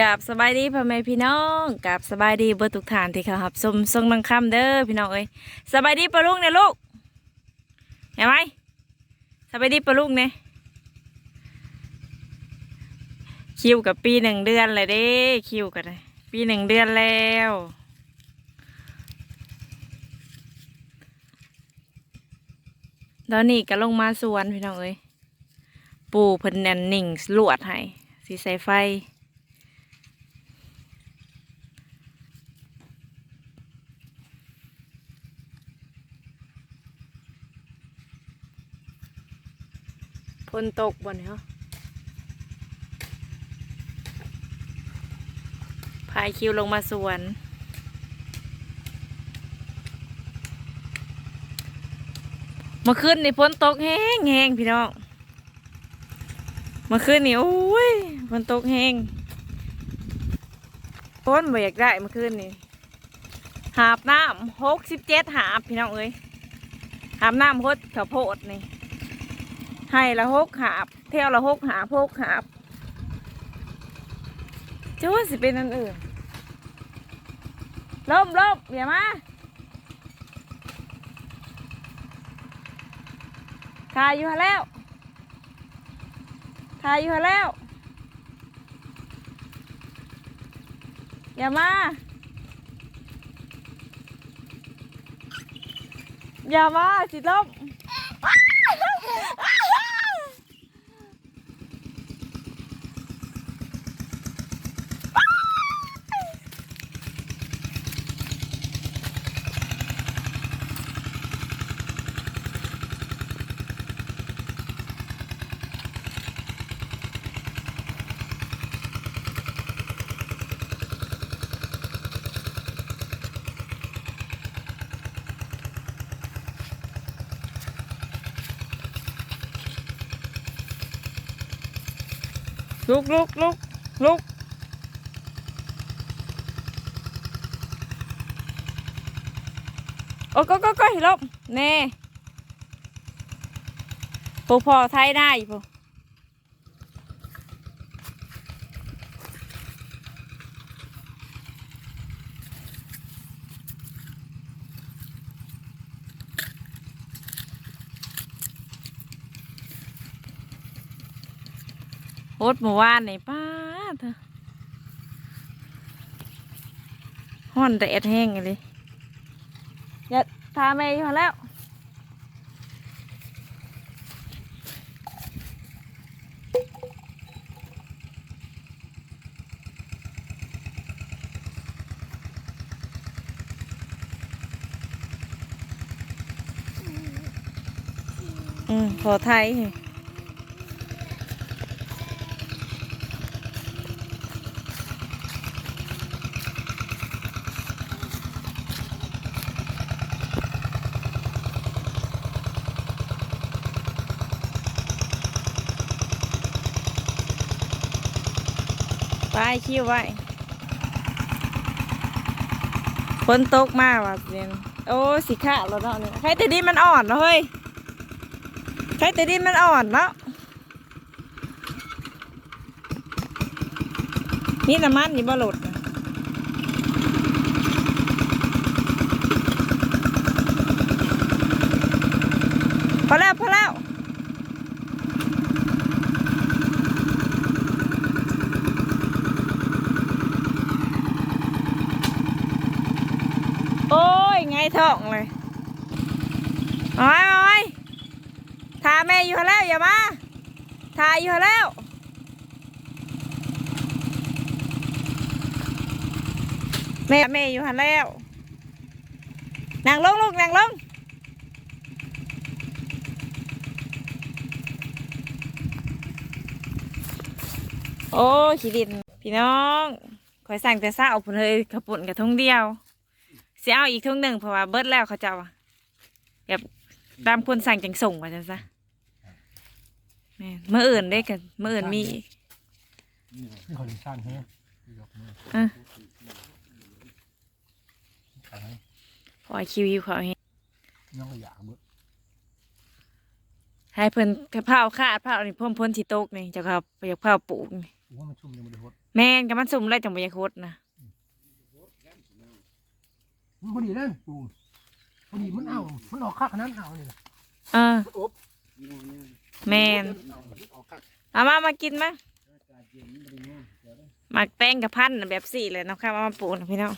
กับสบายดีพ่อแม่พี่น้องกับสบายดีเบิดทุกฐานที่เขาหับชมทรงนังคำเด้อพี่น้องเอ้ยสบายดีปะลุงเนี่ยลูกเห็นไหมสบายดีปะลุงเนี่ยคิวกับปีหนึ่งเดือนเลยเด้คิวกันเลยปีหนึ่งเดือนแล้วตอนนี้ก็ลงมาสวนพี่น้องเอ้ยปูเพิ่นแน่นหนิ่งลวดให้สีใส่ไฟ พนตกบนเหรอพายคิวลงมาสวนมื่อคืนนี่ฝนตกแห้งแห้งพี่น้องมื่อคืนนี่โอ้ยฝนตกแห้งฝนบ่อยากได้มื่อคืนนี่หาบน้ำหกสิบเจ็ดหาบพี่น้องเอ้ยหาบน้ำพดข้าวโพดนี่ ให้ละหกหาบเที่ยวละหกหาบหกหาบจะว่าสิเป็นอันอื่นล่มล่มอย่ามาทายอยู่แล้วทายอยู่แล้วอย่ามาอย่ามาสิล่ม ลุกลุกลุกลุกโอ้ก็ก็ก็ลบแน่พวกพอไทยได้พวก โคตรเมื่อวานนี่ป้าเถอห่อนแดดแห้งเลยอย่าทาแม่อยู่แล้วอืมขอไทย ไปคิวไว้ฝนตกมากว่ะเรียนโอ้สีขาวแล้วเนาะเนี่ยใครแต่ดินมันอ่อนเนาะเฮ้ยใครแต่ดินมันอ่อนเนาะนี่น้ำมันนี่บ่หลุดน่ะพอแล้วพอแล้ว โอ้ย ไง ท้องเลยโอ้ยโอ้ยทาแม่อยู่แล้วอย่ามาทาอยู่แล้วแม่แม่อยู่หันแล้วนั่งลงลูกนั่งลงโอ้ยขี้ดิน พี่น้องคอยสั่งแต่เศร้าพุ่นเลยขาวปุ่นกับทุ่งเดียว สียเอาอีกทุ่งหนึ่งเพราะว่าเบิดแล้วเขาเจ้าอะแบบตามคนสั่งจังส่งว่าจังซะแม่นเมื่ออื่นได้กันเมื่ออื่นมีอีกที่คนสร้างให้ยกมืออะ ขายให้พอคิวอยู่เขาให้น้องก็อยากเบิดให้เพิ่นกระเพราคาดเผานี่พ่มพ้นที่โต๊กนี่เจะเขาไปอยากเผาปลูกนี่กูว่ามันชุ่มยังไม่ได้หดแม่นกับมันสุ่มเลยจังบ่อยากโคตรนะ มันพอดีเลยปูพอดีมันเอามันออกคักขนาดเอาเนี่ยเอออบแม่นออกคักเอามามากินมาหมักแป้งกับพันธุ์แบบสี่เลยเนาะครับเอามาปลูกนะพี่น้อง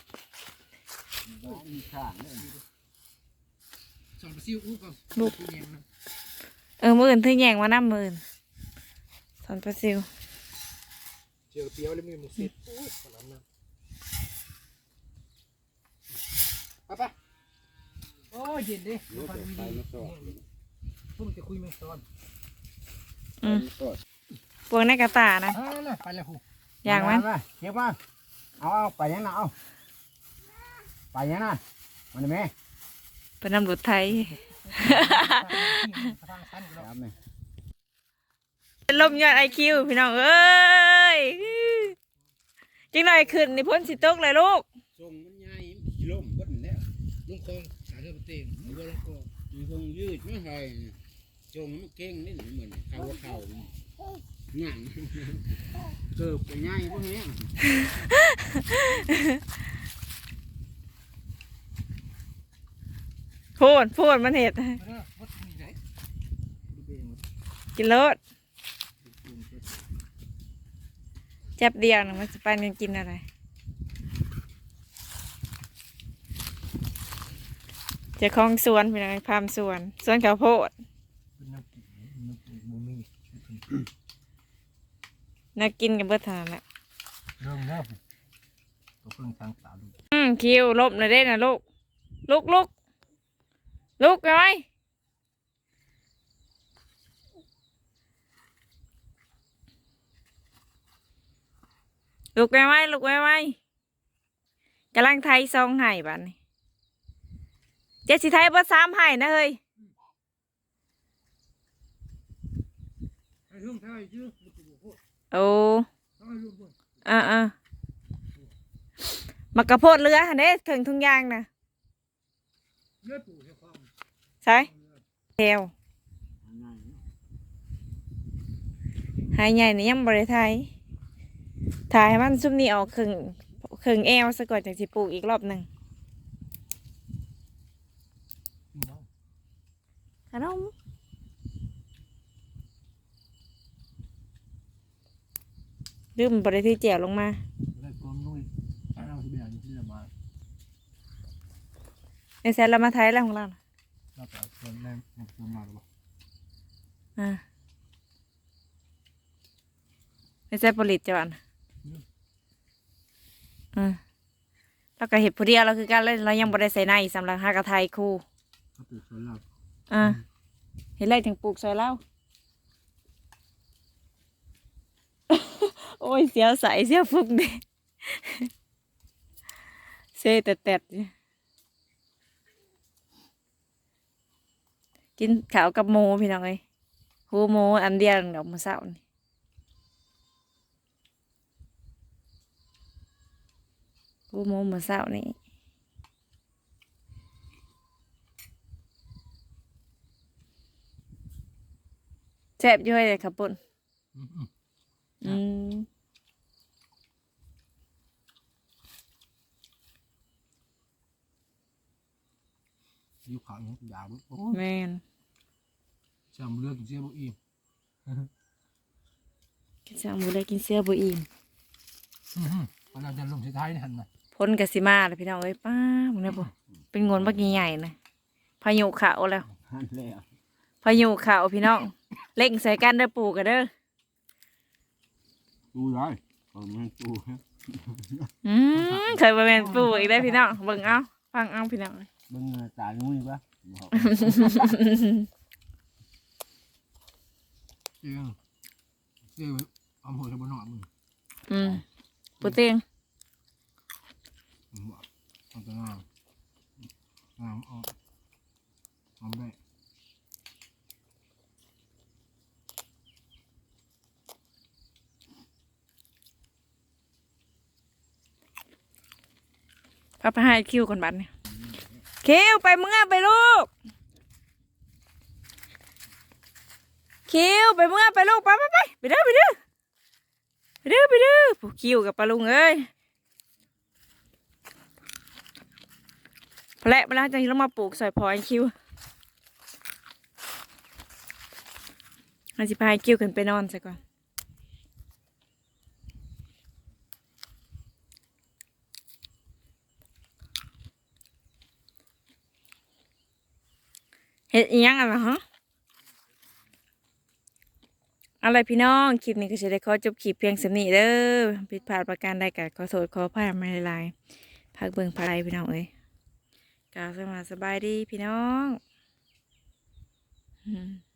สอนซิวอู้กับลูกปูเนียงนะเออมื่อื่นถึงแยงมาน้ำมื่นสอนปลาซิวเจียวเปียวเลยมีหมูสิบโอ้ยขนาดนั้น ไปไปโอ้ยเย็นดิฟังดีๆพุ่งจะคุยไม่ซ้อนอืมปวงในกระตานะอ่าน่ะไปแล้วหูอย่างมันเก็บมาเอาเอาไปยังนะเอาไปยังนะมันแม่เป็นน้ำรถไทยทางสั้นก็ครับแม่เป็นลมยอดไอคิวพี่น้องเอ้ยจังหน่อยขึ้นนี่พ้นสิตกเลยลูก ลุงคงสายเรือเต็มหรือว่าลุงคงมันทรงยืดไม่ใช่ทรงมันเก่งนี่เหมือนเขาว่าเขาหนังเกิบไปง่ายพวกนี้พูดพูดมันเห็ดเออวัดมีไงกินรสจับเดียวนะมันจะไปกันกินอะไร เจะคลองสวนพี่น้องพามสวน สวนข้าวโพดเป็นน้ำกินน้ำกินมูมี่น่ากินกันเบิดทานแหละเริ่มแล้วตัวเพิ่งทางตาดูอืมคิวลบเลยได้นะลูกลูกลูกลูกไปไหมลูกไปไหมลูกไปไหมกำลังไทยซองไห้บ้านนี้ เจ็ดสิไทยเบิดสามไห้นะเฮ้ยโอ้อ่าอ่ามักกะโพดเรือหันเด้ถึงทุ่งยางนะใช่ความใช่แถวหายใหญ่นี่ยังบริไทยถ่ายให้มันซุ่มนี่ออกครึ่งครึ่งแอวซะก่อนจากสิปลูกอีกรอบหนึ่ง พี่น้อง ขนมลืมบริที่แจวลงมาได้กลมลุยเอาที่เบียร์ที่จะมาในแซนเรามาไทยแล้วของเราน่ะเราแต่คนแรกมันมาหรือเปล่าอ่าในแซนผลิตจังหวัดน่ะอืมแล้วก็เห็ดผู้เดียวเราคือการเล่นเรายังบริใส่ในสำหรับหากระไทยคู่เขาปลูกสวนเรา อ่าเห็นไรถึงปลูกซอยเล่าโอ้ยเสียวใสเสียวฟุกเด้เซแต่แต่กินข้าวกับหมูพี่น้องเอ้ยหูหมูอันเดียวดอกมะเศร้านี่หูหมูมะเศร้านี่ แซ่บอยู่เลยครับปุ่นอืมอยู่ขาวอย่างยาวด้วยโอ้แม่นจำเลือกเสียบุอีมกินช่างบุได้กินเสื้อบุอิ่มพอเราจะลงสุดท้ายนี่หันนะพ้นกสิมาเลยพี่น้องเอ้ยป้ามึงเนี่ยปะเป็นงนบักใหญ่ๆนะพายุขาวแล้วหันแล้ว พายุขาวพี่น้องเล่งใส่กันเด้อปู่กันเด้อดูได้ผมมันดูอืมเคยมาเป็นปู่อีกได้อพี่น้องเบิ่งเอาฟังเอาพี่น้อง เบิ่งตางูนี่ปะเจียงเจียงเอาหัวจะบนหนอนมึงอืมปู่เตียงมึงบอกเอาแต่งามงามเอาเอาได้พาไปให้คิวก่อนบัดเนี่ยคิวไปเมื่อไปลูก คิวไปเมื่อไปลูกไปไปไปไปเด้อไปเด้อไปเด้อไปเด้อผูกคิวกับปลาลุงเอ้ยพอแล้วเวลาจะเรามาปลูกใส่พอไอคิวเราจะพาไอคิวกันไปนอนซะก่อน เฮ็ดอีหยังอะไรฮะอะไรพี่น้อง คลิปนี้ก็จะได้ขอจบคลิปเพียงสำนี้เด้อผิดพลาดประการใดก็ขอโทษขอพายมาหลายๆพักเบิ่งพายพี่น้องเอ้ยกล่าวสมาสบายดีพี่น้อง อืม